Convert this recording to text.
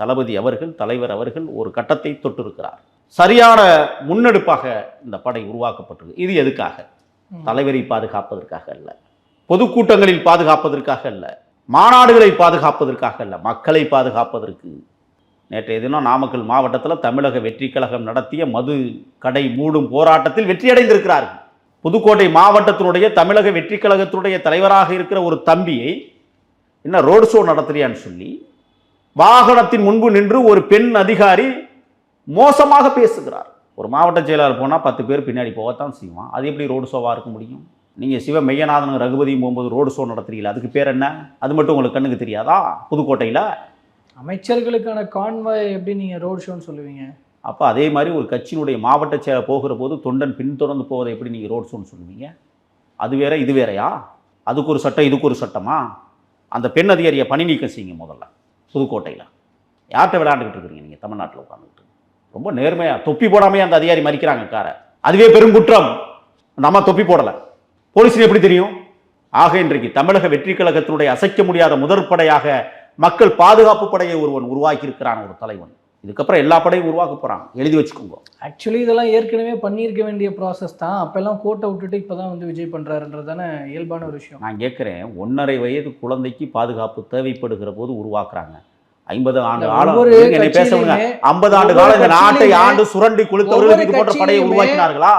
தளபதி அவர்கள் தலைவர் அவர்கள் ஒரு கட்டத்தை தொட்டிருக்கிறார். சரியான முன்னெடுப்பாக இந்த படை உருவாக்கப்பட்டிருக்கு. இது எதுக்காக. தலைவரை பாதுகாப்பதற்காக அல்ல. பொதுக்கூட்டங்களில் பாதுகாப்பதற்காக அல்ல. மாநாடுகளை பாதுகாப்பதற்காக அல்ல. மக்களை பாதுகாப்பதற்கு. நேற்றைய தினம் நாமக்கல் மாவட்டத்தில் தமிழக வெற்றி கழகம் நடத்திய மது கடை மூடும் போராட்டத்தில் வெற்றியடைந்திருக்கிறார்கள் புதுக்கோட்டை மாவட்டத்தினுடைய தமிழக வெற்றி கழகத்தினுடைய தலைவராக இருக்கிற ஒரு தம்பியை என்ன ரோடு ஷோ நடத்துறியான்னு சொல்லி வாகனத்தின் முன்பு நின்று ஒரு பெண் அதிகாரி மோசமாக பேசுகிறார். ஒரு மாவட்ட செயலாளர் போனால் பத்து பேர் பின்னாடி போகத்தான் செய்வான். அது எப்படி ரோடு ஷோவாக இருக்க முடியும்? நீங்கள் சிவ மெய்யநாதன் ரகுபதியும் போகும்போது ரோடு ஷோ நடத்துறீங்களா? அதுக்கு பேர் என்ன? அது மட்டும் உங்களுக்கு கண்ணுக்கு தெரியாதா? புதுக்கோட்டையில்? அமைச்சர்களுக்கான கான்வாய் எப்படி நீங்க ரோட் ஷோன்னு சொல்லுவீங்க? அப்போ அதே மாதிரி ஒரு கட்சியினுடைய மாவட்ட செயலர் போகிற போது தொண்டன் பின்தொடர்ந்து போவதை எப்படி நீங்கள் ரோட் ஷோன்னு சொல்லுவீங்க? அது வேற இது வேறயா? அதுக்கு ஒரு சட்டம் இதுக்கு ஒரு சட்டமா? அந்த பெண் அதிகாரியை பணி நீக்கம் செய்யுங்க முதல்ல. புதுக்கோட்டையில். யார்கிட்ட விளையாண்டுக்கிட்டு இருக்கிறீங்க நீங்கள் தமிழ்நாட்டில் உட்காந்துக்கிட்டு ரொம்ப நேர்மையாக தொப்பி போடாமே அந்த அதிகாரி மறிக்கிறாங்க காரை. அதுவே பெருங்குற்றம் நம்ம தொப்பி போடலை. போலீஸுக்கு எப்படி தெரியும்? ஆக இன்றைக்கு தமிழக வெற்றி கழகத்தினுடைய அசைக்க முடியாத முதற்படையாக மக்கள் பாதுகாப்பு படையை ஒருவன் உருவாக்கி இருக்கிறான் ஒரு தலைவன். இதுக்கப்புறம் எல்லா படையும் உருவாக்க போறான் எழுதி வச்சுக்கோங்க. ஆக்சுவலி இதெல்லாம் ஏற்கனவே பண்ணியிருக்க வேண்டிய ப்ராசஸ் தான். அப்பெல்லாம் கோட்டை விட்டுட்டு இப்பதான் வந்து விஜய் பண்றாருன்றது தானே இயல்பான ஒரு விஷயம். நான் கேட்குறேன் ஒன்றரை வயது குழந்தைக்கு பாதுகாப்பு தேவைப்படுகிற போது உருவாக்குறாங்க. ஐம்பது ஆண்டு என்னை பேச ஐம்பது ஆண்டு காலம் இந்த நாட்டை ஆண்டு சுரண்டி கொளுத்தவர்கள் இது போன்ற படையை உருவாக்கினார்களா?